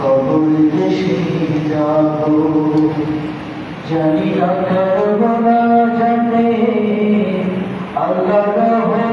কবর দেশে যাব জানি না করব না জানে আল্লাহ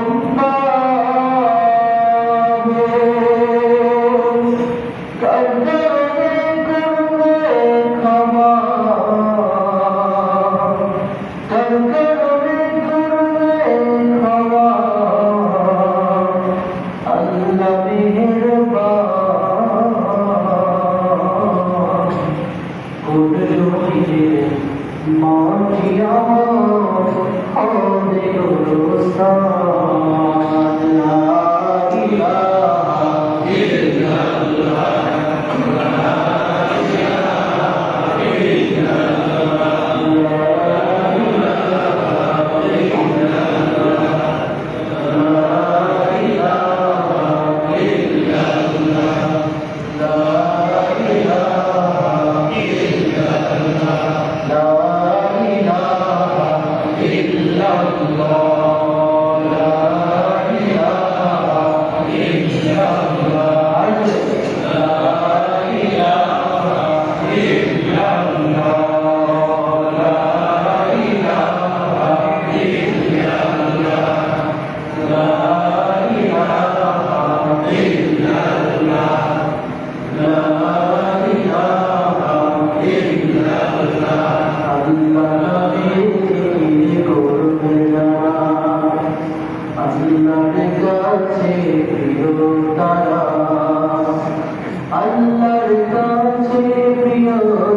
প্রিয়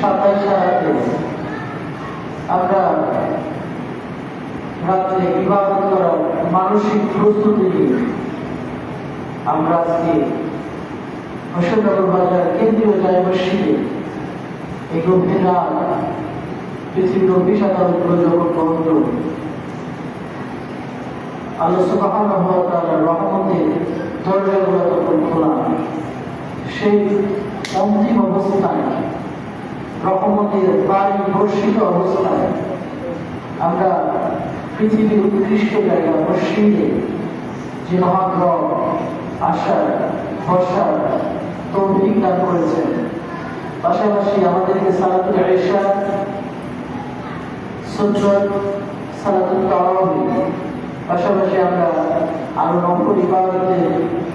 সাতাশ আমরা রাত্রে করার মানসিক প্রস্তুতি আমরা আজকে হোসেনগর বাজার কেন্দ্রীয় জায় এই গভীর রাত পৃথিবীর অভিশাতার উপর যখন বাড়ি বর্ষিত অবস্থায় আমরা পৃথিবীর উৎকৃষ্ট জায়গা মসজিদে যে মহাগ্রহ আশার বর্ষার তৌফিক দান করেছেন, পাশাপাশি আমাদেরকে সালাতুল আয়েশা সুন্নত সালাতুল তারাবি পাশাপাশি আমরা আরও নকল ইবাদতে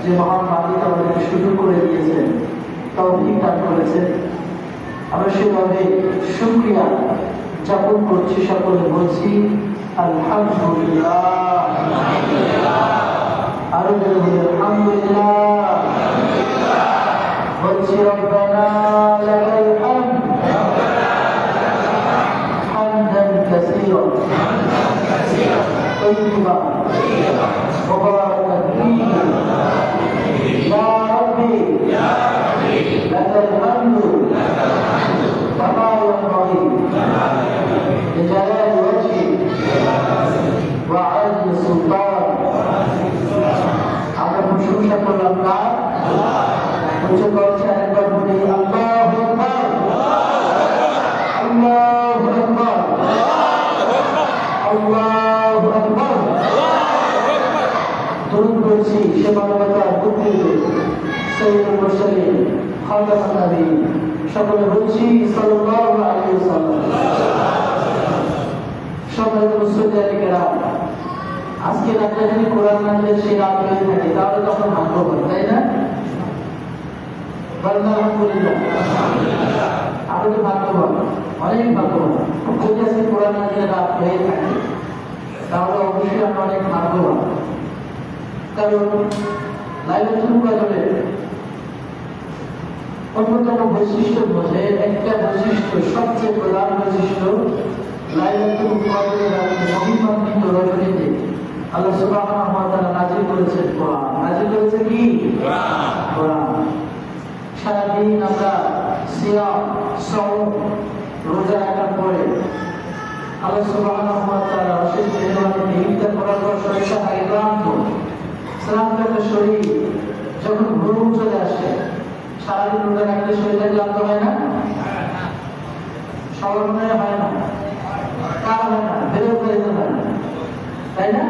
যে মহান মালিক আমাদেরকে সুযোগ করে দিয়েছেন, তৌফিক দান করেছেন। আমরা সেভাবে শুক্রিয়া যাপন করছি সকলে বলছি আলহামদুলিল্লাহ আরো জোরে বলি আলহামদুলিল্লাহ বলছি রব্বানা লাকাল হামদ হামদান কাসীরা طيبا مباركا সকলে বলছি, সাল্লাল্লাহু আলাইহি ওয়াসাল্লাম। সম্মানিত মুসলিম কেরাম, আজকে রাতে যদি কোরআন হয়ে থাকে, তাহলে তখন ভাগ্যবান তাই না? বলেন আলহামদুলিল্লাহ আপনি তো ভাগ্যবান অনেক ভাগ্যবান। যদি আজকে কোরআন নাজিলের রাত হয়ে থাকে। তাহলে অবশ্যই আমরা অনেক ভাগ্যবান। কারণ লাইলাতুল কদরের অন্যতম বৈশিষ্ট্য বোঝে একটা বৈশিষ্ট্য সবচেয়ে প্রধান বৈশিষ্ট্য লাইলাতুল কদরের রাতে মহিমান্বিত রজনীতে আল্লাহ সুবহানাহু ওয়া তাআলা করেছেন কোরআন। নাযিল করেছে কি? কোরআন। সারাদিন আমরা সিয়াম, সওম রোজা রাখার পরে আল্লাহ সুবহানাহু ওয়া তাআলা অশেষ মেহরবানি করার পর শরীর যখন ঘুম চলে আসে, সারাদিন রোজা রাখলে শরীরটা ক্লান্ত হয় না? সবার হয় না। হয় তাই না?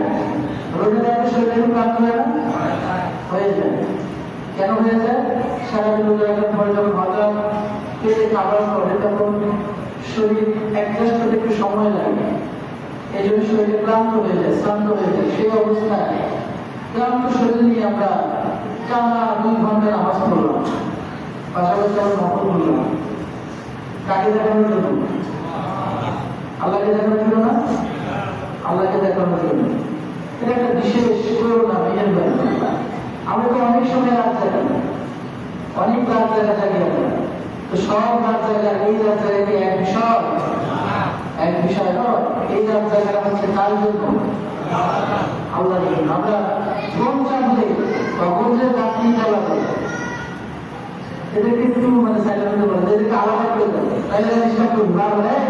রোজা রাখলে একটু ক্লান্ত হয় না? হয়ে যায়। কেন হয়ে সারাদিন রোজা রাখার পরে যখন হঠাৎ পেটে খাবার করে তখন শরীর অ্যাডজাস্ট হতে একটু সময় লাগে। এই জন্য শরীরে ক্লান্ত হয়ে যায়, শ্রান্ত হয়ে যায়, সেই অবস্থায় ক্লান্ত শরীর নিয়ে আমরা টানা দুই ঘণ্টা নামাজ পড়লাম। পাশাপাশি আমরা নকল করলাম কাকে দেখানোর জন্য? আল্লাহকে দেখানোর জন্য না? আল্লাহকে দেখানোর জন্য। এটা একটা বিশেষ করোনা মেয়ের ব্যাপার। আমরা তো অনেক সময় রাত জাগাই অনেক রাত জায়গা জাগি তো সব রাত জায়গা এই রাত জায়গা কি এক বিষয়? এক বিষয় এই রাত জায়গা হচ্ছে তার জন্য। আল্লাহ আমরা ঘুম তখন যে রাত্রি চলা যায় এদেরকে একটু মানে সাইলেন্ট করে এদেরকে আলাদা করে তাহলে বারবার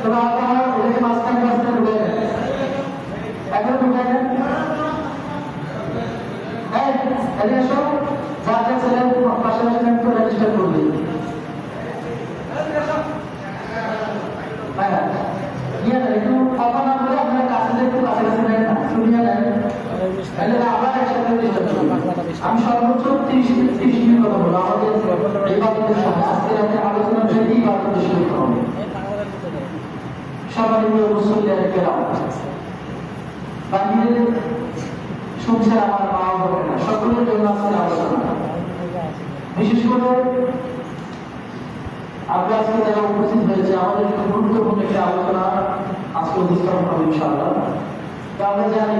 তবে আপনারা এদেরকে মাঝখানে মাঝখানে ঢুকে দেন এখন ঢুকে দেন এই, এদিকে এসো যার যার ছেলে একটু না, রেজিস্টার শুনছেন আমার মা সকলের বিশেষ করে আজকে যারা উপস্থিত হয়েছে, আমাদের গুরুত্বপূর্ণ একটি আলোচনা আজকে উপস্থাপন হবে ইনশাআল্লাহ। আমরা জানি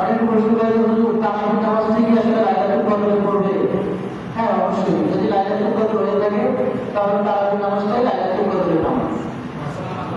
অনেক প্রশ্ন করে হুজুর পড়বে? হ্যাঁ অবশ্যই। যদি লাইলাতুল কদর হয়ে থাকে, তাহলে তার নামাজটাই লাইলাতুল কদরের নামাজ।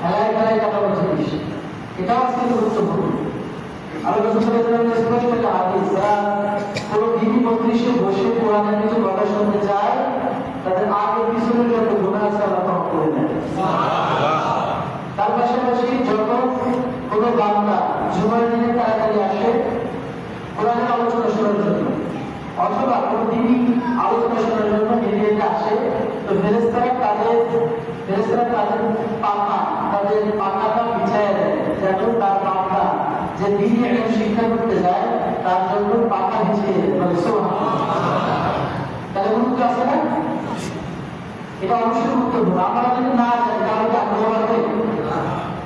খেলায় খেলায় কাটানো জিনিস এটাও আজকে গুরুত্বপূর্ণ বসে কোরআনের কিছু কথা শুনতে চায়, তাদের আগে পিছনের যত গুণা আছে আল্লাহ জুমার দিনে তাড়াতাড়ি আসে, কোরআনের আলোচনা শোনার জন্য, অথবা আলোচনা শোনার জন্য আসে, তো ফেরেস্তারা তাদের তাদের পাতা তাদের পাতাটা বিছায় দেয় যেন তার পাতা যে দিনে এখন শিক্ষা করতে যায়, তার জন্য পাতা বিছিয়ে মানে। তাহলে গুরুত্ব আছে না? এটা অবশ্যই গুরুত্বপূর্ণ আমরা যদি না যাই তাহলে আগ্রহ বাড়বে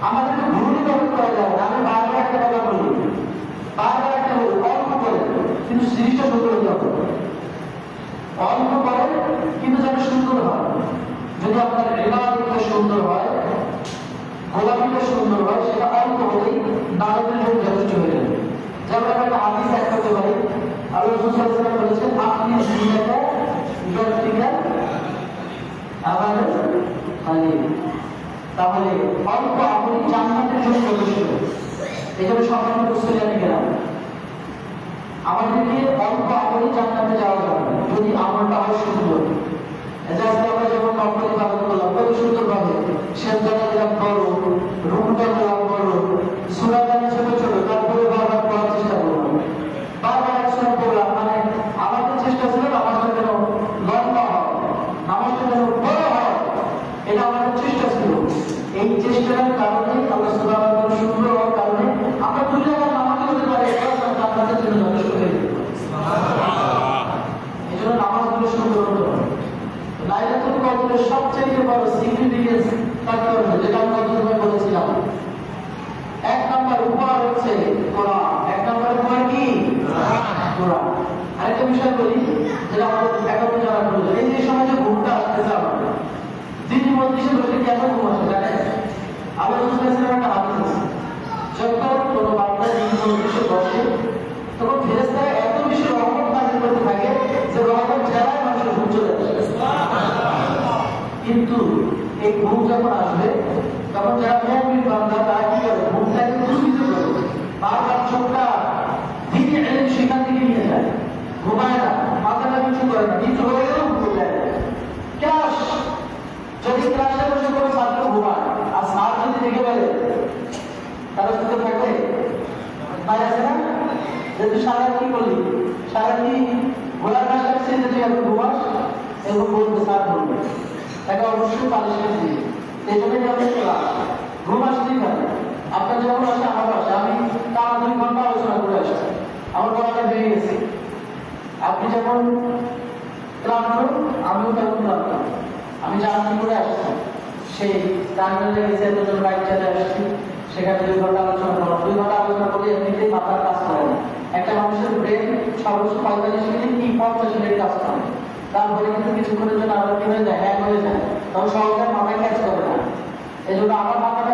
আমাদেরকে ভুল ব্যবহার করা যায় না আমি বারবার একটা কথা বলি বারবার একটা বলি অল্প করে কিন্তু জিনিসটা সুন্দর হতে হবে অল্প করে কিন্তু যেন সুন্দর হয় যদি আপনার রেবাদিটা সুন্দর হয় গোলাপিটা সুন্দর হয় সেটা অল্প তাহলে অল্প আপনি জান্নাতের জন্য যথেষ্ট এই জন্য সম্মানিত মুসলিম আমি গেলাম আমাদেরকে অল্প আপনি জান্নাতে যাওয়া যাবে যদি আমলটা হয় সুন্দর আমরা যেমন নকল ইবাদত করলাম কত সুন্দর ভাবে সেজদাটা দিলাম বড় রুমটা দিলাম বড় সুরা জানি ছোট ছোট তারপরে বারবার পড়ার চেষ্টা করলাম বারবার একসঙ্গে পড়লাম মানে আমাদের চেষ্টা ছিল নামাজটা যেন লম্বা হয় নামাজটা যেন বড় হয় এটা আমাদের চেষ্টা ছিল এই চেষ্টার কারণে আল্লাহ সুবহানাহু ওয়া তাআলা সুন্দর হওয়ার কারণে আমরা দুই জায়গায় নামাজই হতে পারি এটা জান্নাতের জন্য যথেষ্ট হয়ে যেত এই জন্য নামাজগুলো সুন্দর হতে হবে লাইলাতুল কদরের সবচেয়ে বড় সিগনিফিকেন্স হবে যেটা আমি গত বলেছিলাম। এক নম্বর উপহার হচ্ছে কোরআন। এক নম্বর উপহার কি? কোরআন। আরেকটা বিষয় বলি, যেটা আমাদের একান্ত জানা প্রয়োজন। এই যে সময় যে ঘুমটা আসতেছে দিন মধ্যে বসে কেন ঘুম আসে জানেন আল্লাহ রসুলের একটা হাদিস আছে, যখন কোনো বান্দা দিন মধ্যে বসে, তখন ফেরেস্তারা এত বেশি রহমত নাজিল করতে থাকে যে রহমত জেলায় মানুষের ঘুম চলে আসে। কিন্তু এই ঘুম যখন আসবে, তখন যারা মুমিন বান্দা, তারা কি করে ঘুমটাকে দুর্বিত করে বারবার চোখটা দিকে এলেন সেখান থেকে নিয়ে যায়। ঘুমায় না মাথাটা কিছু করে না কিছু হয়ে ঘুম যায়। ক্লাস যদি ক্লাসে বসে কোনো ছাত্র ঘুমায়, আর স্যার যদি দেখে বলে, তারা সুস্থ থাকবে? তাই সারা কি করলি? সারা কি ঘোড়ার ঘাস কাটছিস যে তুই এখন ঘুমাস এবং বলবে, স্যার অবশ্যই পালিশমেন্ট দিই এই জন্যই আমাদের ক্লাস ঘুম আসতেই পারে আপনার যখন আসে আমার আসে। আমি টানা দুই ঘণ্টা আলোচনা করে আসছি। আমার গলাটা ভেঙে গেছে। আপনি যখন ক্লান্ত, আমিও তখন ক্লান্ত। আমি জার্নি করে আসছি, সেই টার্মিনালে গেছে এতজন বাইক চালিয়ে আসছি, সেখানে দুই ঘণ্টা আলোচনা করলাম দুই ঘণ্টা আলোচনা করলে এমনিতেই মাথার কাজ করে একটা মানুষের ব্রেন সর্বোচ্চ পঁয়তাল্লিশ মিনিট কি পঞ্চাশ মিনিট কাজ করে। তারপরে কিন্তু কিছুক্ষণের জন্য আবার কি হয়ে যায়? হ্যাং হয়ে যায়। তখন সহজে মাথায় ক্যাচ করবে না। এই জন্য আমার মাথাটা